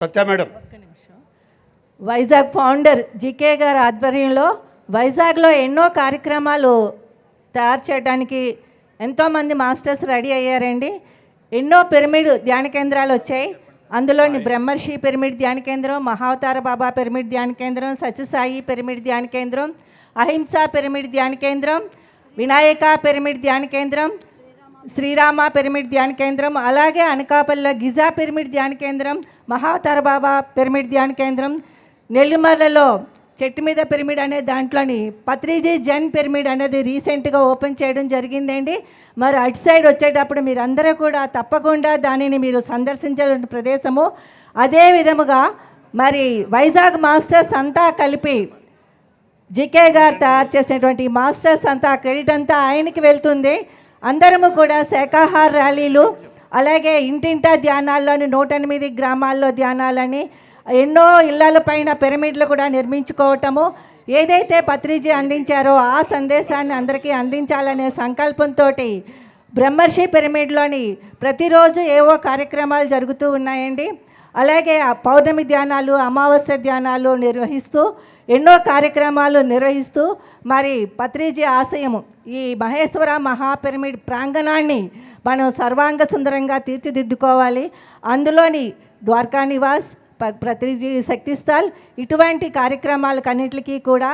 Satya madam. Vizag founder GK గారి ఆధ్వర్యంలో వైజాగ్లో ఎన్నో కార్యక్రమాలు తయారు చేయడానికి ఎంతోమంది మాస్టర్స్ రెడీ అయ్యారండి. ఎన్నో పిరమిడ్ ధ్యాన కేంద్రాలు వచ్చాయి. అందులోని బ్రహ్మర్షి పిరమిడ్ ధ్యాన కేంద్రం మహావతార బాబా పిరమిడ్ ధ్యాన కేంద్రం సత్యసాయి పిరమిడ్ ధ్యాన కేంద్రం అహింస పిరమిడ్ ధ్యాన కేంద్రం వినాయక పిరమిడ్ ధ్యాన కేంద్రం శ్రీరామ పిరమిడ్ ధ్యాన కేంద్రం అలాగే అనకాపల్లిలో గిజా పిరమిడ్ ధ్యాన కేంద్రం మహాతరబాబా పిరమిడ్ ధ్యాన కేంద్రం నెల్లిమర్లలో చెట్టు మీద పిరమిడ్ అనే దాంట్లోని పత్రిజీ జన్ పిరమిడ్ అనేది రీసెంట్గా ఓపెన్ చేయడం జరిగిందండి. మరి అటు సైడ్ వచ్చేటప్పుడు మీరందరూ కూడా తప్పకుండా దానిని మీరు సందర్శించాల్సిన ప్రదేశము. అదే విధముగా మరి వైజాగ్ మాస్టర్స్ అంతా కలిపి జికే గారు తయారు చేసినటువంటి మాస్టర్స్ అంతా క్రెడిట్ అంతా ఆయనకి వెళ్తుంది. అందరము కూడా శాఖాహార ర్యాలీలు అలాగే ఇంటింటా ధ్యానాల్లోని నూట ఎనిమిది గ్రామాల్లో ధ్యానాలని ఎన్నో ఇళ్ళ పైన పిరమిడ్లు కూడా నిర్మించుకోవటము. ఏదైతే పత్రిజీ అందించారో ఆ సందేశాన్ని అందరికీ అందించాలనే సంకల్పంతో బ్రహ్మర్షి పిరమిడ్లోని ప్రతిరోజు ఏవో కార్యక్రమాలు జరుగుతూ ఉన్నాయండి. అలాగే ఆ పౌర్ణమి ధ్యానాలు అమావాస్య ధ్యానాలు నిర్వహిస్తూ ఎన్నో కార్యక్రమాలు నిర్వహిస్తూ మరి పత్రిజీ ఆశయము ఈ మహేశ్వర మహాపిరమిడ్ ప్రాంగణాన్ని మనం సర్వాంగ సుందరంగా తీర్చిదిద్దుకోవాలి. అందులోని ద్వారకా నివాస్ ప- ప్రతిజీ శక్తిస్థల్ ఇటువంటి కార్యక్రమాలకన్నిటికీ కూడా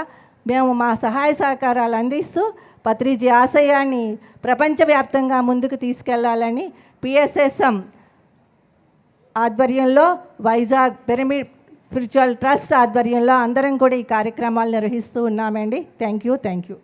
మేము మా సహాయ సహకారాలు అందిస్తూ పత్రిజీ ఆశయాన్ని ప్రపంచవ్యాప్తంగా ముందుకు తీసుకెళ్ళాలని పిఎస్ఎస్ఎం ఆధ్వర్యంలో వైజాగ్ పిరమిడ్ స్పిరిచువల్ ట్రస్ట్ ఆధ్వర్యంలో అందరం కూడా ఈ కార్యక్రమాలు నిర్వహిస్తూ ఉన్నామండి. Thank you thank you